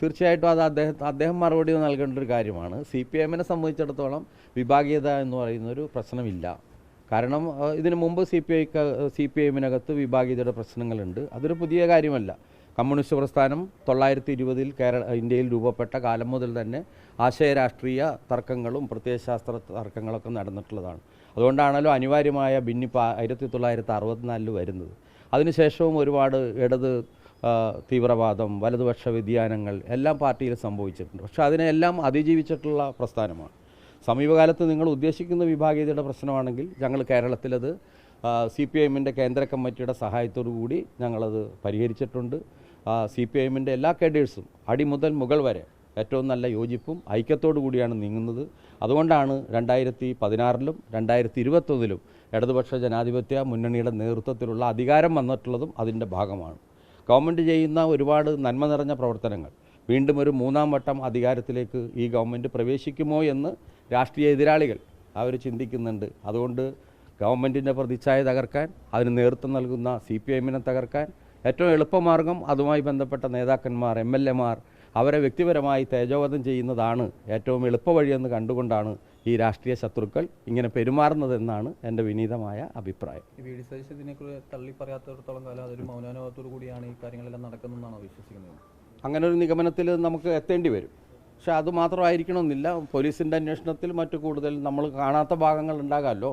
തീർച്ചയായിട്ടും അത് അദ്ദേഹം അദ്ദേഹം മറുപടി നൽകേണ്ട ഒരു കാര്യമാണ്. സി പി എമ്മിനെ സംബന്ധിച്ചിടത്തോളം വിഭാഗീയത എന്ന് പറയുന്നൊരു പ്രശ്നമില്ല. കാരണം ഇതിനു മുമ്പ് സി പി ഐക്ക് സി പി എമ്മിനകത്ത് വിഭാഗീയതയുടെ പ്രശ്നങ്ങളുണ്ട്. അതൊരു പുതിയ കാര്യമല്ല. കമ്മ്യൂണിസ്റ്റ് പ്രസ്ഥാനം തൊള്ളായിരത്തി ഇരുപതിൽ കേരള ഇന്ത്യയിൽ രൂപപ്പെട്ട കാലം മുതൽ തന്നെ ആശയരാഷ്ട്രീയ തർക്കങ്ങളും പ്രത്യയശാസ്ത്ര തർക്കങ്ങളൊക്കെ നടന്നിട്ടുള്ളതാണ്. അതുകൊണ്ടാണല്ലോ അനിവാര്യമായ ഭിന്നിപ്പ് ആയിരത്തി തൊള്ളായിരത്തി അറുപത്തിനാലിൽ വരുന്നത്. അതിനുശേഷവും ഒരുപാട് ഇടത് തീവ്രവാദം വലതുപക്ഷ വ്യതിയാനങ്ങൾ എല്ലാം പാർട്ടിയിൽ സംഭവിച്ചിട്ടുണ്ട്. പക്ഷേ അതിനെല്ലാം അതിജീവിച്ചിട്ടുള്ള പ്രസ്ഥാനമാണ്. സമീപകാലത്ത് നിങ്ങൾ ഉദ്ദേശിക്കുന്ന വിഭാഗീയതയുടെ പ്രശ്നമാണെങ്കിൽ ഞങ്ങൾ കേരളത്തിലത് സി പി എമ്മിന്റെ കേന്ദ്ര കമ്മിറ്റിയുടെ സഹായത്തോടു കൂടി ഞങ്ങളത് പരിഹരിച്ചിട്ടുണ്ട്. സി പി എമ്മിന്റെ എല്ലാ കേഡേഴ്സും അടി മുതൽ മുകൾ വരെ ഏറ്റവും നല്ല യോജിപ്പും ഐക്യത്തോടു കൂടിയാണ് നീങ്ങുന്നത്. അതുകൊണ്ടാണ് രണ്ടായിരത്തി പതിനാറിലും രണ്ടായിരത്തി ഇരുപത്തൊന്നിലും ഇടതുപക്ഷ ജനാധിപത്യ മുന്നണിയുടെ നേതൃത്വത്തിലുള്ള അധികാരം വന്നിട്ടുള്ളതും അതിന്റെ ഭാഗമാണ്. ഗവൺമെന്റ് ചെയ്യുന്ന ഒരുപാട് നന്മ നിറഞ്ഞ പ്രവർത്തനങ്ങൾ വീണ്ടും ഒരു മൂന്നാം വട്ടം അധികാരത്തിലേക്ക് ഈ ഗവൺമെന്റ് പ്രവേശിക്കുമോ എന്ന് രാഷ്ട്രീയ എതിരാളികൾ അവർ ചിന്തിക്കുന്നുണ്ട്. അതുകൊണ്ട് ഗവൺമെന്റിന്റെ പ്രതിച്ഛായ തകർക്കാൻ അതിന് നേതൃത്വം നൽകുന്ന സി പി എമ്മിനെ തകർക്കാൻ ഏറ്റവും എളുപ്പമാർഗം അതുമായി ബന്ധപ്പെട്ട നേതാക്കന്മാർ എം എൽ എമാർ അവരെ വ്യക്തിപരമായി തേജോവധം ചെയ്യുന്നതാണ് ഏറ്റവും എളുപ്പവഴിയെന്ന് കണ്ടുകൊണ്ടാണ് ഈ രാഷ്ട്രീയ ശത്രുക്കൾ ഇങ്ങനെ പെരുമാറുന്നതെന്നാണ് എന്റെ വിനീതമായ അഭിപ്രായം. വി ഡി സതീശൻ ഇതിനെക്കുറിച്ച് തള്ളി പറയാത്തിടത്തോളം കാലം അതൊരു മൗനാനുഭവത്തോടു കൂടിയാണ് ഈ കാര്യങ്ങളെല്ലാം നടക്കുന്നതെന്നാണോ വിശ്വസിക്കുന്നത്? അങ്ങനെ ഒരു നിഗമനത്തിൽ നമുക്ക് എത്തേണ്ടി വരും. പക്ഷെ അത് മാത്രമായിരിക്കണമെന്നില്ല. പോലീസിന്റെ അന്വേഷണത്തിൽ മറ്റു കൂടുതൽ നമ്മൾ കാണാത്ത ഭാഗങ്ങൾ ഉണ്ടാകാമല്ലോ.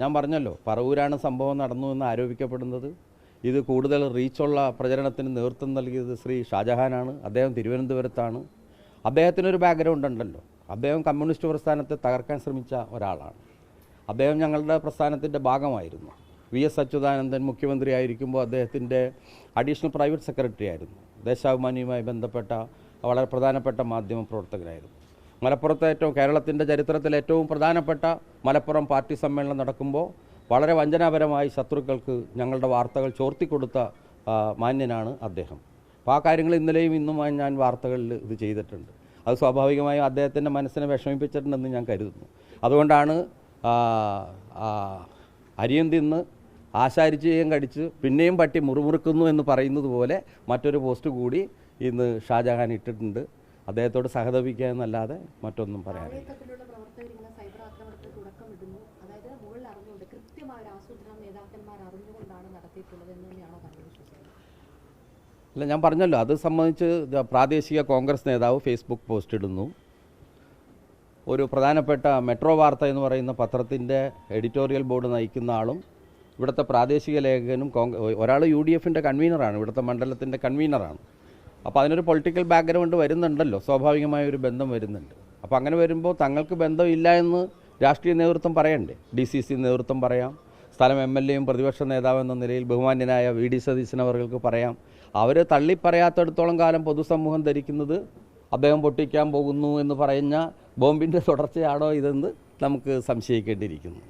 ഞാൻ പറഞ്ഞല്ലോ പറവൂരാണ് സംഭവം നടന്നു എന്ന് ആരോപിക്കപ്പെടുന്നത്. ഇത് കൂടുതൽ റീച്ചുള്ള പ്രചരണത്തിന് നേതൃത്വം നൽകിയത് ശ്രീ ഷാജഹാനാണ്. അദ്ദേഹം തിരുവനന്തപുരത്താണ്. അദ്ദേഹത്തിനൊരു ബാക്ക്ഗ്രൗണ്ട് ഉണ്ടല്ലോ. അദ്ദേഹം കമ്മ്യൂണിസ്റ്റ് പ്രസ്ഥാനത്തെ തകർക്കാൻ ശ്രമിച്ച ഒരാളാണ്. അദ്ദേഹം ഞങ്ങളുടെ പ്രസ്ഥാനത്തിന്റെ ഭാഗമായിരുന്നു. വി എസ് അച്യുതാനന്ദൻ മുഖ്യമന്ത്രി ആയിരിക്കുമ്പോൾ അദ്ദേഹത്തിന്റെ അഡീഷണൽ പ്രൈവറ്റ് സെക്രട്ടറി ആയിരുന്നു. ദേശാഭിമാനിയുമായി ബന്ധപ്പെട്ട വളരെ പ്രധാനപ്പെട്ട മാധ്യമ പ്രവർത്തകരായിരുന്നു മലപ്പുറത്തെ ഏറ്റവും കേരളത്തിന്റെ ചരിത്രത്തിൽ ഏറ്റവും പ്രധാനപ്പെട്ട മലപ്പുറം പാർട്ടി സമ്മേളനം നടക്കുമ്പോൾ വളരെ വഞ്ചനാപരമായി ശത്രുക്കൾക്ക് ഞങ്ങളുടെ വാർത്തകൾ ചോർത്തിക്കൊടുത്ത കൊടുത്ത മാന്യനാണ് അദ്ദേഹം. അപ്പോൾ ആ കാര്യങ്ങൾ ഇന്നലെയും ഇന്നുമായി ഞാൻ വാർത്തകളിൽ ഇത് ചെയ്തിട്ടുണ്ട്. അത് സ്വാഭാവികമായും അദ്ദേഹത്തിന്റെ മനസ്സിനെ വിഷമിപ്പിച്ചിട്ടുണ്ടെന്ന് ഞാൻ കരുതുന്നു. അതുകൊണ്ടാണ് അരിയും തിന്ന് ആശാരിച്ചയും കടിച്ച് പിന്നെയും പട്ടി മുറുമുറുക്കുന്നു എന്ന് പറയുന്നത് പോലെ മറ്റൊരു പോസ്റ്റ് കൂടി ഇന്ന് ഷാജഹാൻ ഇട്ടിട്ടുണ്ട്. അദ്ദേഹത്തോട് സഹതപിക്കുക എന്നല്ലാതെ മറ്റൊന്നും പറയാനില്ല. അല്ല ഞാൻ പറഞ്ഞല്ലോ അത് സംബന്ധിച്ച് പ്രാദേശിക കോൺഗ്രസ് നേതാവ് ഫേസ്ബുക്ക് പോസ്റ്റ് ഇടുന്നു. ഒരു പ്രധാനപ്പെട്ട മെട്രോ വാർത്ത എന്ന് പറയുന്ന പത്രത്തിന്റെ എഡിറ്റോറിയൽ ബോർഡ് നയിക്കുന്ന ആളും ഇവിടുത്തെ പ്രാദേശിക ലേഖകനും കോൺഗ്രസ് ഒരാൾ യു ഡി എഫിന്റെ കൺവീനറാണ് ഇവിടുത്തെ മണ്ഡലത്തിന്റെ കൺവീനറാണ്. അപ്പോൾ അതിനൊരു പൊളിറ്റിക്കൽ ബാക്ക്ഗ്രൗണ്ട് വരുന്നുണ്ടല്ലോ. സ്വാഭാവികമായ ഒരു ബന്ധം വരുന്നുണ്ട്. അപ്പോൾ അങ്ങനെ വരുമ്പോൾ തങ്ങൾക്ക് ബന്ധമില്ല എന്ന് രാഷ്ട്രീയ നേതൃത്വം പറയണ്ടേ? ഡി സി സി നേതൃത്വം പറയാം. സ്ഥലം എം എൽ എയും പ്രതിപക്ഷ നേതാവ് എന്ന നിലയിൽ ബഹുമാന്യനായ വി ഡി സതീശൻ അവർക്ക് പറയാം. അവർ തള്ളിപ്പറയാത്തടത്തോളം കാലം പൊതുസമൂഹം ധരിക്കുന്നത് അദ്ദേഹം പൊട്ടിക്കാൻ പോകുന്നു എന്ന് പറഞ്ഞ ബോംബിന്റെ തുടർച്ചയാണോ ഇതെന്ന് നമുക്ക് സംശയിക്കേണ്ടിയിരിക്കുന്നു.